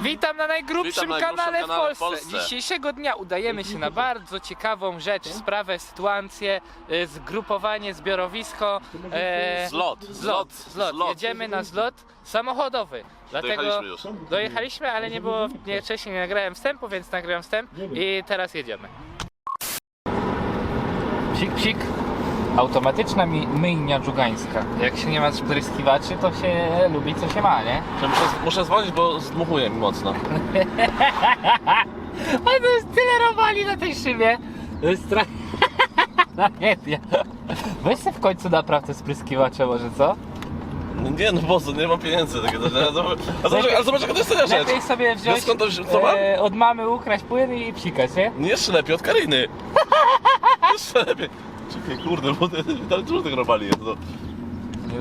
Witam na najgrubszym Witam na najgrubszym kanale, kanale w w Polsce. Polsce. Dzisiejszego dnia udajemy się na bardzo ciekawą rzecz, sprawę, sytuację, y, zgrupowanie, zbiorowisko. E, Zlot, zlot, zlot. zlot. Jedziemy na zlot samochodowy. Dlatego Dojechaliśmy już. dojechaliśmy, ale nie było, nie, wcześniej nie nagrałem wstępu, więc nagrałem wstęp i teraz jedziemy. Psik, psik. Automatyczna mi myjnia dżugańska. Jak się nie ma spryskiwaczy, to się lubi co się ma, nie? Muszę, muszę dzwonić, bo zdmuchuje mi mocno. Ale to jest tyle robali na tej szybie. To jest tra... tragedia. Weź sobie w końcu naprawdę spryskiwacze może, co? No Nie no co, nie mam pieniędzy. takie rzeczy. A zobacz, a zobacz, ale zobacz jaka to jest tania rzecz. Lepiej sobie wziąć skąd to wzi- co mam? e, od mamy ukraść płyn i psikać, nie? Nie, Jeszcze lepiej od Kariny. Jeszcze lepiej. Czekaj, kurde, bo ty- tam dużo tych robali jest. No.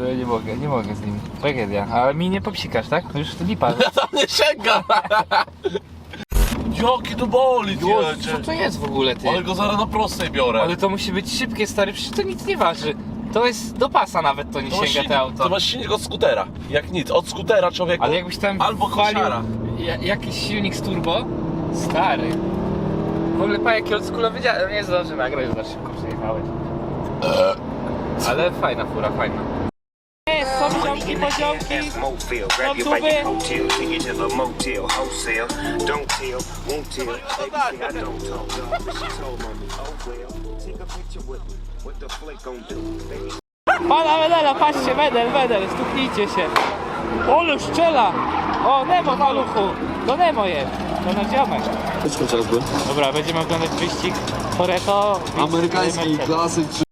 Nie, nie mogę, nie mogę z nim. Tragedia. Ale mi nie popsikasz, tak? To już lipa. Tam nie sięga! Jaki to boli, Co jedzie. to jest w ogóle, ty? Ale go zaraz na prostej biorę. Ale to musi być szybkie, stary, przecież to nic nie waży. To jest do pasa nawet to nie to masz sięga silnik- te auto. To masz silnik od skutera. Jak nic, od skutera człowieku. Ale jakbyś tam Albo ja- jakiś silnik z turbo, stary. W ogóle pa jaki oldschoolowy dziad... Nie zdąży nagrać, za szybko przejechałeś. Ale fajna fura, fajna. Poziomki. Motel, No oh Pana medala, patrzcie, medal, medal, stuknijcie się. Olu strzela! O, Nemo w maluchu! To Nemo jest! To nasz ziomek. chociażby. Dobra, będziemy oglądać wyścig Toretto. Amerykańskiej klasy czy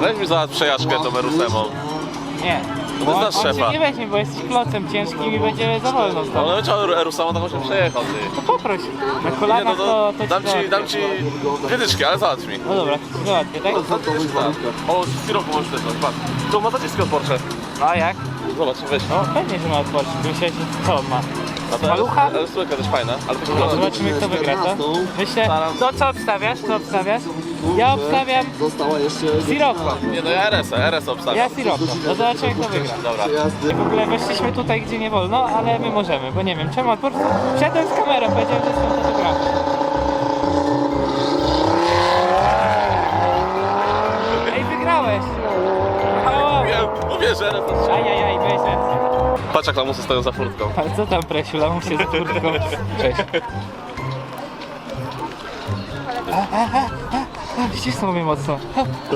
Weź mi za przejażdżkę tą Erusemą. Nie. To znasz on szefa. nie weźmie, bo jesteś klocem ciężkim i będzie za wolno stał. Ale chciał Erusemą, to się przejechał ty. To poproś. Na Nie, kolanach no to, to, to dam ci, dam ci dwie dyczki, ale załatw mi. No dobra, to ci załatwię, tak? warunkach. O, z kierowcą możesz też patrz. Tu ma zaciski od Porsche. No a jak? Zobacz, weź. No pewnie, że ma otworzyć. Myślałeś, że co on ma? A to Malucha? Ale też fajna, ale tylko No, no, zobaczymy kto wygra, co? Myślę, to co obstawiasz? Co obstawiasz? Ja obstawiam Została jeszcze Sirocco. Nie no, ja RS, RS obstawiam. Ja Sirocco. No zobaczymy kto wygra. Dobra. jazdy. W ogóle weszliśmy tutaj, gdzie nie wolno, ale my możemy, bo nie wiem czemu, po prostu wszedłem z kamerą, powiedziałem, że jestem fotografem. Ej, wygrałeś! O, Wiem, mówię, że RS to Ajajaj, weź ręce. Patrz jak lamusy stoją za furtką. Ale co tam, Presiu, lamusie z kurtką? Cześć. A, ścisnął mnie mocno. A,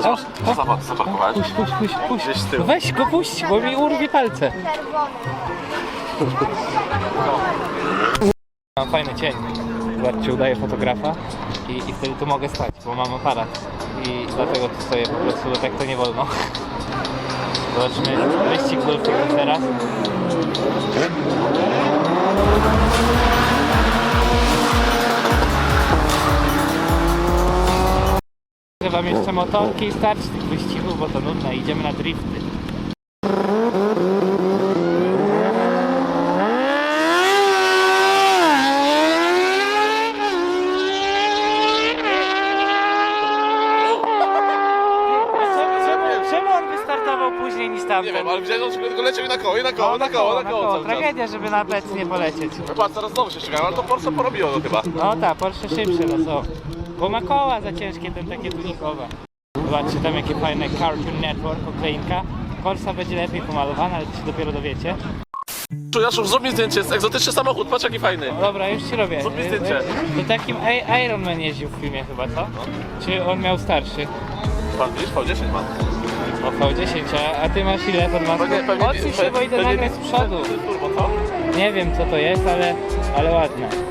Zobacz, zaparkowałeś. Puść, puść, puść, puść. Gdzieś z tyłu. Weź go puść, bo mi urwie palce. Mam fajny cień. Zobaczcie, udaję fotografa i, i wtedy tu mogę stać, bo mam aparat. I dlatego tu stoję po prostu, bo tak to nie wolno. Zobaczmy wyścig golfowym teraz. Wam jeszcze motorki i starczy tych wyścigów, bo to nudne. Idziemy na drifty. Czemu, on wystartował później niż tamten? Nie wiem, ale widziałem, że tylko leciał i na koło, i na koło, na koło, na koło cały czas. Tragedia, żeby na plec nie polecieć. No Patrz, teraz znowu się ścigają, ale to Porsche porobiło go chyba. No tak, Porsche szybsze no co. Bo ma koła za ciężkie, ten takie tunikowe. Zobaczcie tam jakie fajne Cartoon Network, okleinka. Corsa będzie lepiej pomalowana, ale to się dopiero dowiecie. Czujaszów, zrób mi zdjęcie, jest egzotyczny samochód, patrz jaki fajny. Dobra, już ci robię. Zrób mi zdjęcie. To takim Iron Man jeździł w filmie chyba, co? Czy on miał starszy? Pan widzisz, V10 ma. O V10, a, a ty masz ile pod maską? Pewnie, pewnie, Odsuń się, bo idę pewnie- nagrać z przodu. Turbo, co? Nie wiem co to jest, ale, ale ładne.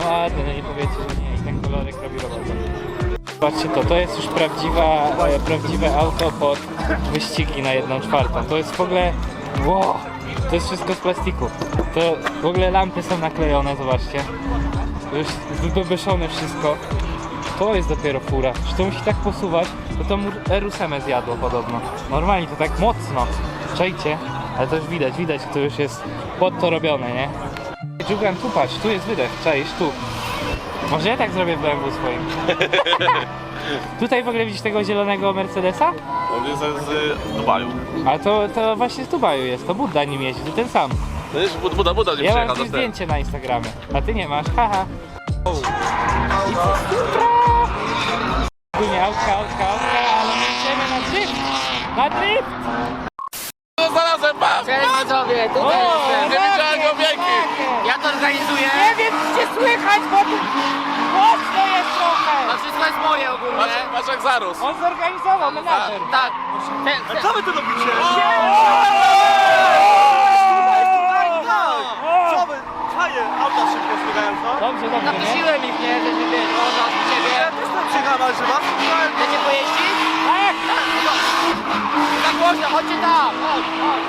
No ładne, no nie powiecie, że nie. I ten kolorek robi robotę. Patrzcie to, to jest już prawdziwa, e, prawdziwe auto pod wyścigi na jedną czwartą. To jest w ogóle, wow, to jest wszystko z plastiku. To w ogóle lampy są naklejone, zobaczcie. Już wybebeszone wszystko. To jest dopiero fura. Że to musi tak posuwać, to to mu R8 zjadło podobno. Normalnie to tak mocno. Czajcie, ale to już widać, widać, to już jest pod to robione, nie? Dżugan, tu patrz, tu jest wydech, czaisz, tu. Może ja tak zrobię w BMW swoim. Tutaj w ogóle widzisz tego zielonego Mercedesa? On jest z, z Dubaju. A to, to właśnie z Dubaju jest, to Budda nim jeździ, to ten sam. To jest Bud- Buda, Buda nie Ja mam przyjechał tego. zdjęcie na Instagramie, a ty nie masz, haha. Nie, autka, autka, autka, ale my idziemy na drift! Na drift! Znalazłem pas! Cześć widzowie, tutaj O, jestem. Organizuję. Nie wiem, czy słychać, bo tu głośno jest To trochę! wszystko jest moje ogólnie. patrz jak zarósł. On zorganizował, menadżer. Tak. Ten, ten. Co wy tu robicie? Co wy? Faje, auta szybko zbiegają, co? Dobrze, dobrze, nie? Naprosiłem ich, nie? Że żeby można od ciebie. Ja też tam przyjechałem, ale że was Chcecie pojeździć? Tak! Tak głośno, chodźcie tam. Chodź, chodź.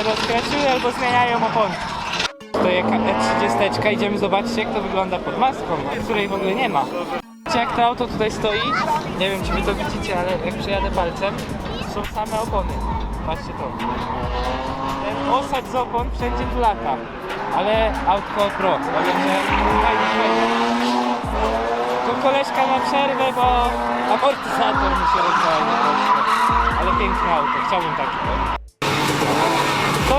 E, rozkręciły albo zmieniają opony. To jest E30. Idziemy zobaczyć jak to wygląda pod maską, której w ogóle nie ma. Widzicie, Jak to auto tutaj stoi, nie wiem czy wy to widzicie, ale jak przejadę palcem, są same opony. Patrzcie to. Ten osad z opon wszędzie tu lata. Ale autko pro, że. Tu koleżka ma przerwę, bo amortyzator mi się rozwalił. Ale piękne auto, chciałbym taki.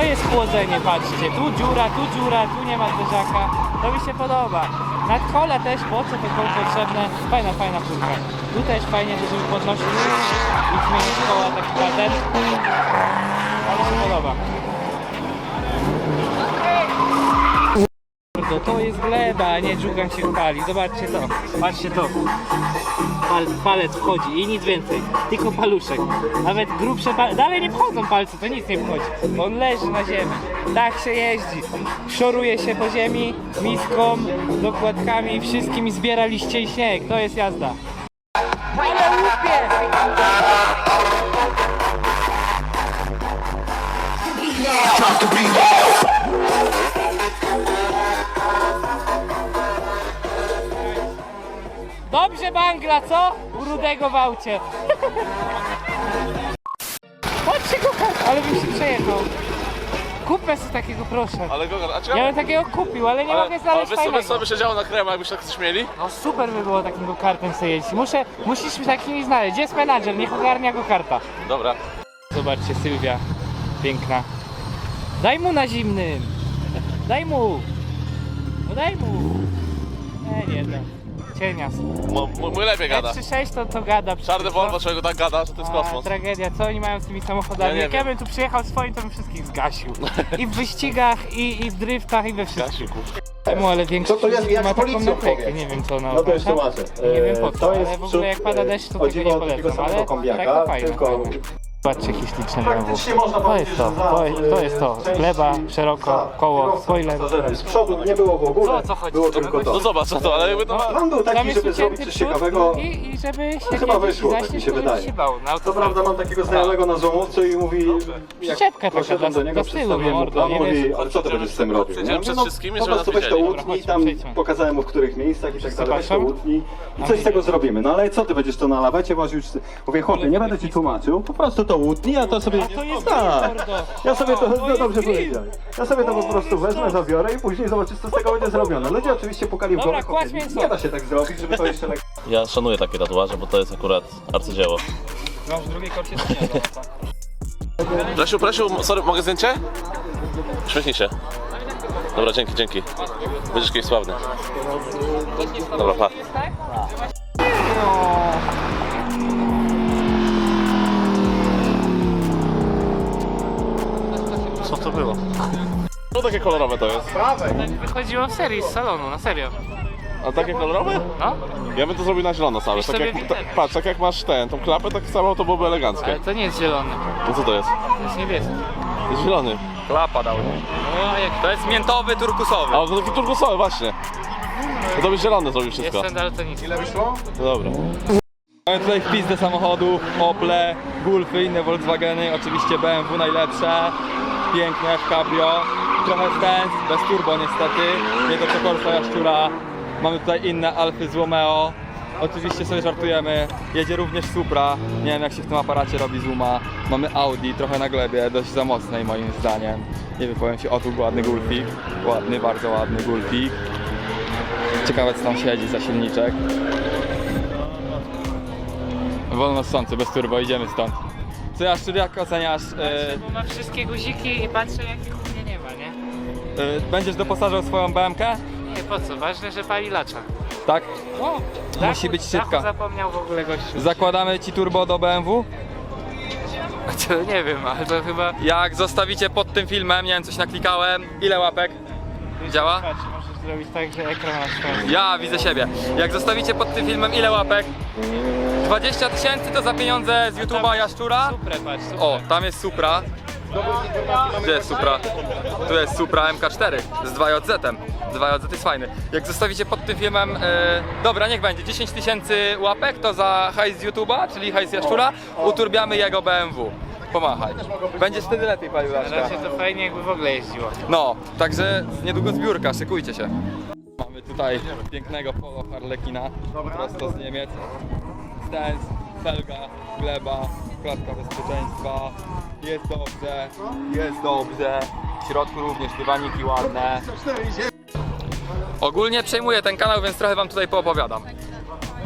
Jest chłodzenie, patrzcie. Tu dziura, tu dziura, tu nie ma zderzaka. To mi się podoba. Nadkola też, po co to koło potrzebne? Fajna, fajna furka. Tu też fajnie, żeby podnosić i zmienić koła taki patent. Ale się podoba. Kurde, to jest gleba, a nie dżugan się pali. Zobaczcie to. Patrzcie to. Pal, palec wchodzi i nic więcej. Tylko paluszek. Nawet grubsze pal... Dalej nie wchodzą palce, to nic nie wchodzi. On leży na ziemi. Tak się jeździ. Szoruje się po ziemi miską, dokładkami, wszystkim i zbiera liście i śnieg. To jest jazda. Ale łupie! Dobrze bangla, co? U rudego w aucie. Patrzcie go, ale bym się przejechał. Kupę sobie takiego, proszę. Ale Gogar, a Ja ciekawe... bym takiego kupił, ale nie mogę ale znaleźć wiesz co, fajnego. by się działo na krema, jakbyś tak coś mieli? No super by było takim go-kartem sobie jeździć. Muszę, musisz takimi znaleźć. Gdzie jest menadżer? Niech ogarnia go-karta. Dobra. Zobaczcie, Sylwia. Piękna. Daj mu na zimnym. Daj mu. No daj mu. Nie, nie da. Cienias. Mo- Mój, mój lepiej gada. 3-6 to, to gada. Czarny przecież, Volvo, no. czego tak gada, że to jest A, kosmos. tragedia, co oni mają z tymi samochodami? Ja nie Jak ja wiem. bym tu przyjechał swoim, to bym wszystkich zgasił. I w wyścigach, i, i w driftach, i we wszystkim. Temu, ale większość Co to jest, ludzi jak ma taką policją naklejkę, powiedz. nie wiem co ona No to już oznacza. tłumaczę. Nie wiem po E, co, to ale jest w ogóle jak pada deszcz, to tego nie polecam, ale tak to fajne, tylko- fajne. Zobaczcie jakie śliczne BMW. Praktycznie można To powiedzieć, jest to, że za, to, jest- to jest to. części Gleba, szeroko, za koło, spoiler. Z przodu nie było w ogóle, Co, o co chodzi? było tylko no to. No zobacz na to, ale jakby to... Plan był taki, żeby zrobić coś ciekawego. I, i żeby się No chyba wiedzieć, wyszło, tak mi się wydaje. się bał na Co autostradzie. prawda mam takiego znajomego na złomówce i mówi, jak Przyczepka taka poszedłem dla- do niego, dla stylu, przedstawiłem mu mordo, plan, nie mówi, wiesz, ale co ty będziesz z tym robił? Mówię, no, wszystkimi, po żeby prostu weź to wiedzieli. Dobra, łódź i chodźmy, tam przejdźmy. pokazałem mu w których miejscach i tak dalej, weź to Zapraszam. łódź i coś z tego zrobimy. No ale co ty będziesz to na lawecie łoził? czy- Mówię, chłopie, nie będę ci tłumaczył, po prostu to łódni, a to sobie... to jest tak. grill, mordo. Ja sobie to, To no jest dobrze grill. powiedziałeś. Ja sobie to po prostu wezmę, zabiorę i później zobaczysz, co z tego będzie zrobione. Ludzie oczywiście pukali w Dobra, głowę, kładź chłopie, mięso. nie da się tak zrobić, żeby to jeszcze lekko... Ja szanuję takie tatuaże, bo to jest akurat arcydzieło. Masz w drugiej korcie to nie Presiu, sorry, mogę zdjęcie? Śmiechnij się. Dobra, dzięki, dzięki. Będziesz kiedyś sławny. Dobra, pa. Co to było? No takie kolorowe to jest. Wychodziło w serii z salonu, na serio. A takie kolorowe? No, Ja bym to zrobił na zielono całe. Pisz Tak sobie jak, ta, patrz, tak jak masz ten, tą klapę, tak samo to byłoby eleganckie. ale to nie jest zielony, No co to jest? to jest niebieski. Zielony. Klapa dał. O, jak To jest miętowy, turkusowy. A to taki turkusowy właśnie. No to byś zielony zrobił wszystko. Jestem daltonistą. No dobra. Mamy tutaj wpizdę samochodów, Ople, Golfy, inne Volkswageny, oczywiście BMW najlepsze, piękne w cabrio, trochę stance, bez turbo niestety, nie do Cocorsa Jaszczura, mamy tutaj inne Alfy z Romeo, oczywiście sobie żartujemy, jedzie również Supra, nie wiem jak się w tym aparacie robi zooma, mamy Audi, trochę na glebie, dość za mocnej moim zdaniem, nie wypowiem się, o tu ładny Golfik, ładny, bardzo ładny Golfik, ciekawe co tam siedzi za silniczek, Wolnosący, bez turbo, idziemy stąd. Co Jaszczur, jak oceniasz? E, Bo ma wszystkie guziki i patrzę jakie chudnie nie ma, nie? e, będziesz doposażał swoją BMK? Nie, po co? Ważne, że pali lacza. Tak? O, Musi być dachu szybka. zapomniał w ogóle gościu. Zakładamy ci turbo do BMW? To nie wiem, ale to chyba... Jak zostawicie pod tym filmem, nie wiem, coś naklikałem, ile łapek? Działa? Patrz, zrobić tak, że ekran swoją. Ja widzę siebie. Jak zostawicie pod tym filmem, ile łapek? 20 tysięcy to za pieniądze z YouTube'a Jaszczura? Super, patrz, super. O, tam jest Supra. Gdzie jest Supra? Tu jest Supra MK4 z 2JZ. 2JZ jest fajny. Jak zostawicie pod tym filmem, e, dobra, niech będzie 10 tysięcy łapek, to za hajs z YouTube'a, czyli hajs Jaszczura, uturbiamy jego BMW. Pomachaj. Będziesz wtedy lepiej palił razie to fajnie jakby w ogóle jeździło. No, także niedługo zbiórka, szykujcie się. Mamy tutaj pięknego polo Harlekina, prosto z Niemiec. Stance, felga, gleba, klatka bezpieczeństwa. Jest dobrze, jest dobrze. W środku również dywaniki ładne. Ogólnie przejmuję ten kanał, więc trochę wam tutaj poopowiadam.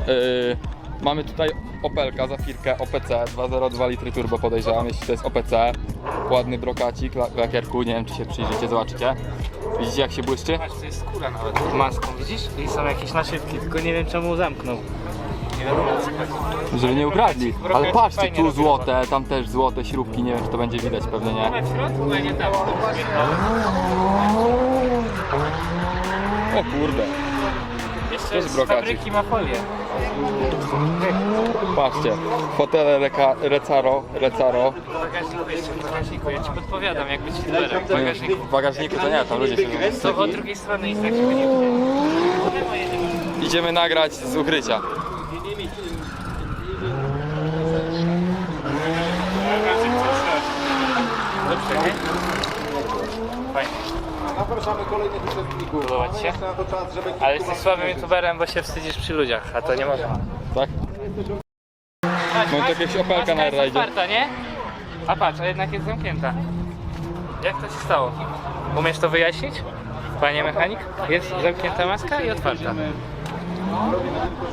Yy, mamy tutaj Opelka za firkę OPC 202 litry turbo podejrzewam, jeśli to jest OPC. Ładny brokacik, la- lakierku, nie wiem czy się przyjrzycie, zobaczycie. Widzicie jak się błyszczy? Patrz, to jest skóra nawet pod maską, widzisz? I są jakieś naszywki, tylko nie wiem czemu zamknął. Nie wiadomo co chodzi. Żeby nie ukradli. Brokacik Ale patrzcie, fajnie tu robi złote, tam też złote śrubki, nie wiem czy to będzie widać, pewnie nie. Ale w środku, a nie tam. O kurde, Jeszcze jest z brokacik. fabryki ma folię. Patrzcie. Fotele reka, Recaro, Recaro. W bagażniku jeszcze, w bagażniku. Ja ci podpowiadam, jak być liderem w W bagażniku. bagażniku to nie, tam ludzie się To od drugiej strony jest tak, nie. Idziemy nagrać z ukrycia. Dobrze, nie? Fajnie. Podoba ci się? Ale jesteś słabym youtuberem, bo się wstydzisz przy ludziach, a to nie można. Tak? Patrz, mas- jakiegoś opelka na jest rajdzie. otwarta, nie? A patrz, a jednak jest zamknięta. Jak to się stało? Umiesz to wyjaśnić? Panie mechanik? Jest zamknięta maska i otwarta.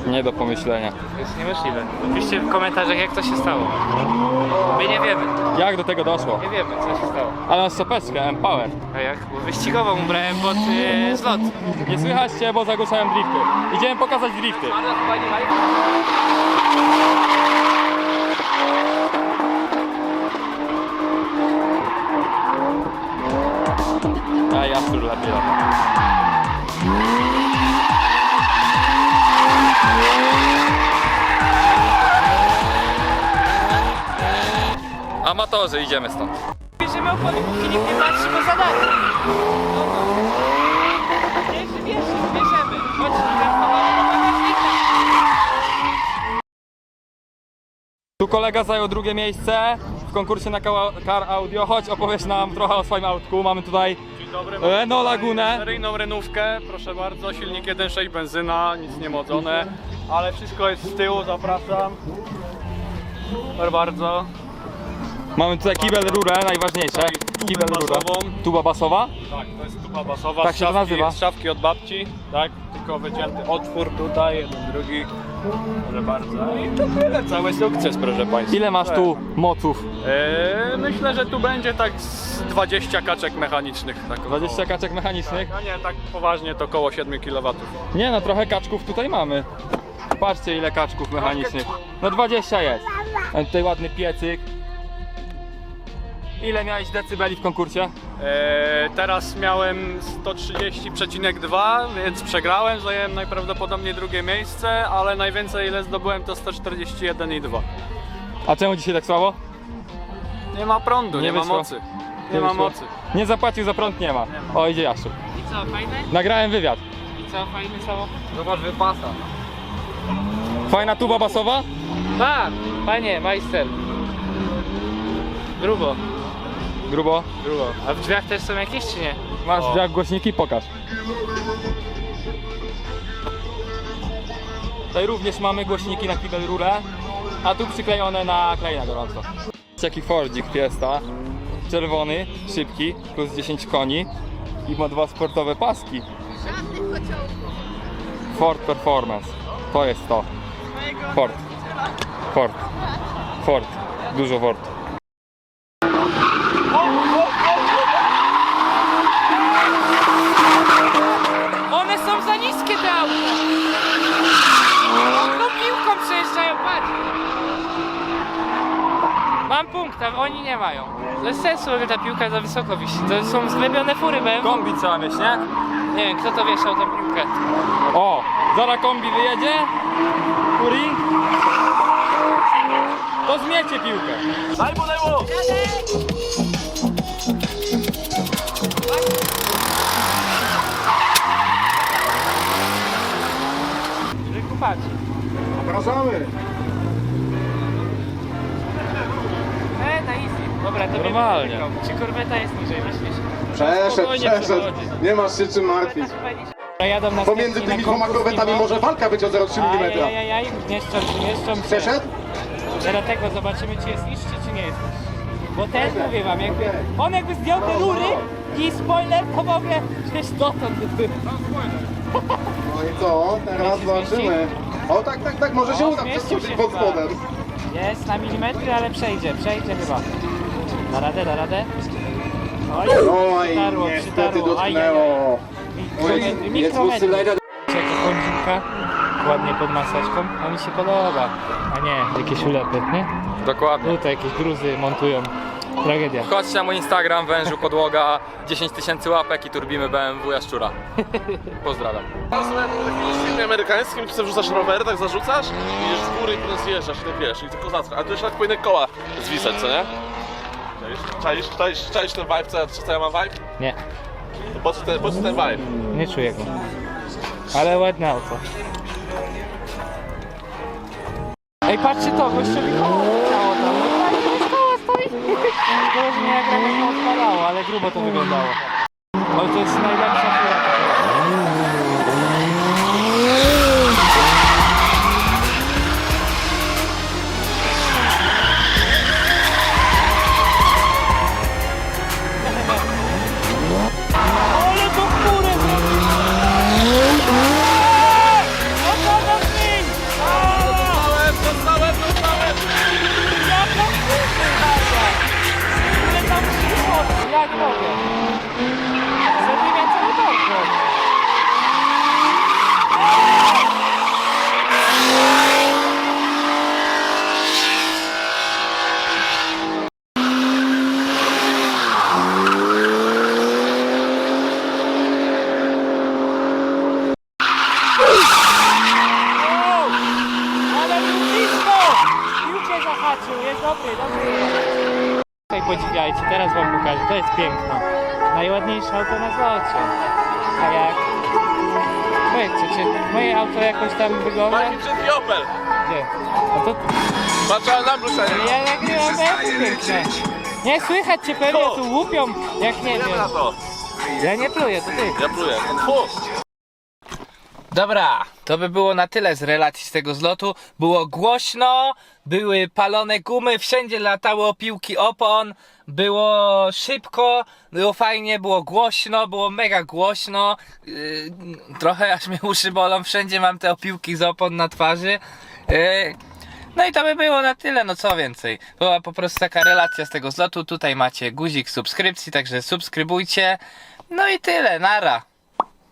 Nie do pomyślenia. To jest niemożliwe. Piszcie w komentarzach, jak to się stało. My nie wiemy. Jak do tego doszło? Nie wiemy, co się stało. Ale na stopeczkę, Empower. A jak? Bo wyścigową ubrałem pod yy, zlot. Nie słychać cię, bo zagłuszają drifty. Idziemy pokazać drifty. dla Milana. Amatorzy, idziemy stąd. Bierzemy opony, póki nikt nie patrzy poza nami. No to... Pierwszy, pierwszy, bierzemy. Tu kolega zajął drugie miejsce w konkursie na Car Audio. Chodź, opowiesz nam trochę o swoim autku. Mamy tutaj Dobry. Renault Lagunę. Seryjną renówkę, proszę bardzo, silnik 1.6 benzyna, nic nie modzone, ale wszystko jest z tyłu, zapraszam. Proszę bardzo. Mamy tutaj kibel rurę, najważniejsze. Tubę Kibel rurę. basową. Tuba basowa. Tak, to jest tuba basowa, Tak z się to szafki- nazywa. Z szafki od babci, tak, tylko wycięty otwór tutaj, jeden, drugi. Proszę bardzo. I to tyle, cały sukces, proszę Państwa. Ile masz tu moców? Eee, myślę, że tu będzie tak z 20 kaczek mechanicznych. Tak 20 kaczek mechanicznych. A nie, tak poważnie to około 7 kW. Nie no, trochę kaczków tutaj mamy. Patrzcie ile kaczków mechanicznych. No 20 jest. A tutaj ładny piecyk. Ile miałeś decybeli w konkursie? Eee, teraz miałem 130,2, więc przegrałem, zająłem najprawdopodobniej drugie miejsce, ale najwięcej ile zdobyłem to 141,2. A czemu dzisiaj tak słabo? Nie ma prądu, Nie nie, ma wyszło. mocy. Nie ma wyszło. mocy. Nie zapłacił za prąd, nie ma. O, idzie Jaszczur. I co, fajne? Nagrałem wywiad. I co, fajny samochód? Zobacz wypasa. Fajna tuba basowa? Pa, panie, majster. Grubo, Grubo. grubo. A w drzwiach też są jakieś, czy nie? Masz O. jak głośniki? Pokaż. Tutaj również mamy głośniki na kibel rurę, a tu przyklejone na klej na gorąco. Jaki Fordzik Fiesta, czerwony, szybki, plus 10 koni i ma dwa sportowe paski. Ford Performance, to jest to. Ford, Ford, Ford, dużo Ford. One są za niskie te auta. No piłką przejeżdżają, patrz. Mam punkt, a oni nie mają. Bez sensu, że ta piłka za wysoko wisi. To są zglebione fury BMW. Kombi trzeba mieć, nie? Nie wiem, kto to wieszał tą piłkę. O, zara kombi wyjedzie. Kuri. To zmiecie piłkę. Daj mu, daj mu! Wykupacie. Zapraszamy. E, na easy. Dobra, to Normalnie. wiem, Czy korweta jest niżej, myślisz? Przeszedł, Spokojnie przeszedł. przechodzi. Nie masz się czym martwić. Jadą na Pomiędzy tymi dwoma korwetami może walka być o 0,3 mm. Ajajajaj, mieszczą się, mieszczą się. Przeszedł? Dlatego zobaczymy, czy jest niższy, czy nie jest niższy. Bo też mówię wam, jakby on jakby zdjął te rury i spoiler, to w ogóle gdzieś dotąd by był. No i co? Teraz zobaczymy. O tak, tak, tak, może się O, uda zmieścił przeskoczyć się pod chyba. spodem. Jest na milimetry, ale przejdzie, przejdzie chyba. Da radę, da radę. Oj, Oj, przytarło, niestety przytarło. dotknęło. Oj, Mikrometry, jest mikrometry. Lucylera. Jaka kącika, ładnie pod maseczką, a mi się podoba. A nie, jakieś ulepy, nie? Dokładnie. Tutaj jakieś gruzy montują. Tragedia. Wchodźcie na mój Instagram, wężu podłoga, 10 tysięcy łapek i turbimy BMW Jaszczura. Pozdrawiam. W filmie amerykańskim, gdzie wrzucasz rowery, tak zarzucasz, i idziesz w góry i potem zjeżdżasz, i tak wiesz, i tylko zacka. A tu jeszcze tak powinny koła zwisać, co nie? Czaisz, czaisz, czaisz ten vibe, co, ja- co ja mam vibe? Nie, To po co ten, po co ten vibe? nie czuję go. Ale ładne auto. Ej, patrzcie to, gościowi koło leciało tam. No tak, koło stoi. Było, że nie jak nie odpalało, ale grubo to wyglądało. Ale to jest najlepsza fura. Tam wygląda? Taki brzydki Opel. Gdzie? No to Patrz, ale na bluszenie. ja nagrywam, piękne. Nie słychać cię pewnie tu łupią, jak nie wiem. to. Ja nie pluję, to ty. Ja pluję. Fu. Dobra, to by było na tyle z relacji z tego zlotu. Było głośno, były palone gumy, wszędzie latały opiłki opon, było szybko, było fajnie, było głośno, było mega głośno. Yy, trochę aż mnie uszy bolą, wszędzie mam te opiłki z opon na twarzy. Yy, no i to by było na tyle, no co więcej. Była po prostu taka relacja z tego zlotu. Tutaj macie guzik subskrypcji, także subskrybujcie. No i tyle, nara.